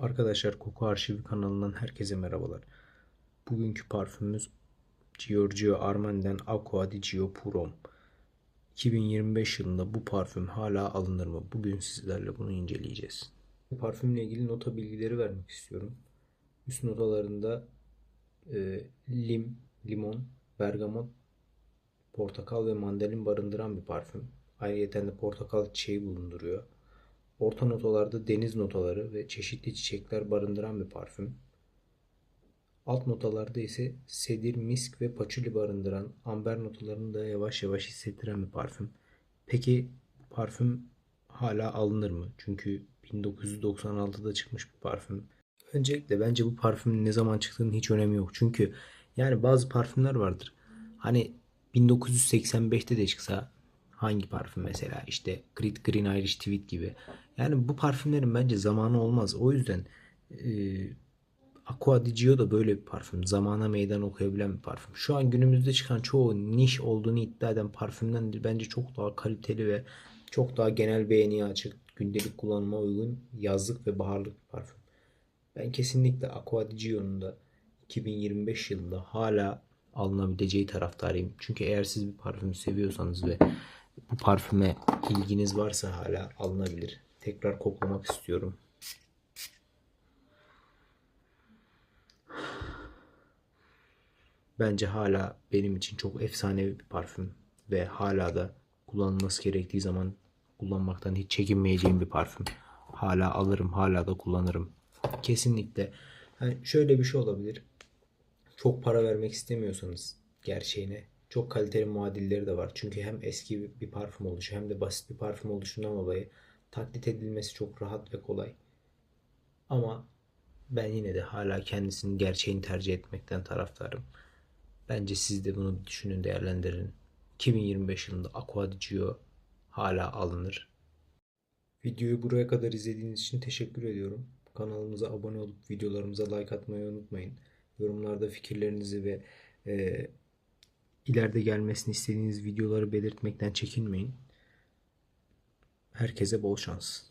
Arkadaşlar Koku Arşivi kanalından herkese merhabalar. Bugünkü parfümümüz Giorgio Armani'den Acqua di Gio Purom. 2025 yılında bu parfüm hala alınır mı? Bugün sizlerle bunu inceleyeceğiz. Bu parfümle ilgili nota bilgileri vermek istiyorum. Üst notalarında e, lim, limon, bergamot, portakal ve mandalin barındıran bir parfüm. Ayrıca de portakal çiçeği bulunduruyor. Orta notalarda deniz notaları ve çeşitli çiçekler barındıran bir parfüm. Alt notalarda ise sedir, misk ve paçuli barındıran amber notalarını da yavaş yavaş hissettiren bir parfüm. Peki parfüm hala alınır mı? Çünkü 1996'da çıkmış bir parfüm. Öncelikle bence bu parfümün ne zaman çıktığının hiç önemi yok. Çünkü yani bazı parfümler vardır. Hani 1985'te de çıksa hangi parfüm mesela işte Creed Green Irish Tweed gibi. Yani bu parfümlerin bence zamanı olmaz. O yüzden e, Aqua di Gio da böyle bir parfüm. Zamana meydan okuyabilen bir parfüm. Şu an günümüzde çıkan çoğu niş olduğunu iddia eden parfümden de bence çok daha kaliteli ve çok daha genel beğeniye açık, gündelik kullanıma uygun yazlık ve baharlık bir parfüm. Ben kesinlikle Aqua di Gio'nun da 2025 yılında hala alınabileceği taraftarıyım. Çünkü eğer siz bir parfümü seviyorsanız ve bu parfüme ilginiz varsa hala alınabilir. Tekrar koklamak istiyorum. Bence hala benim için çok efsanevi bir parfüm ve hala da kullanılması gerektiği zaman kullanmaktan hiç çekinmeyeceğim bir parfüm. Hala alırım, hala da kullanırım. Kesinlikle. Yani şöyle bir şey olabilir. Çok para vermek istemiyorsanız gerçeğine çok kaliteli muadilleri de var. Çünkü hem eski bir parfüm oluşu hem de basit bir parfüm oluşundan dolayı taklit edilmesi çok rahat ve kolay. Ama ben yine de hala kendisinin gerçeğini tercih etmekten taraftarım. Bence siz de bunu düşünün, değerlendirin. 2025 yılında Aqua Gio hala alınır. Videoyu buraya kadar izlediğiniz için teşekkür ediyorum. Kanalımıza abone olup videolarımıza like atmayı unutmayın. Yorumlarda fikirlerinizi ve e, ileride gelmesini istediğiniz videoları belirtmekten çekinmeyin. Herkese bol şans.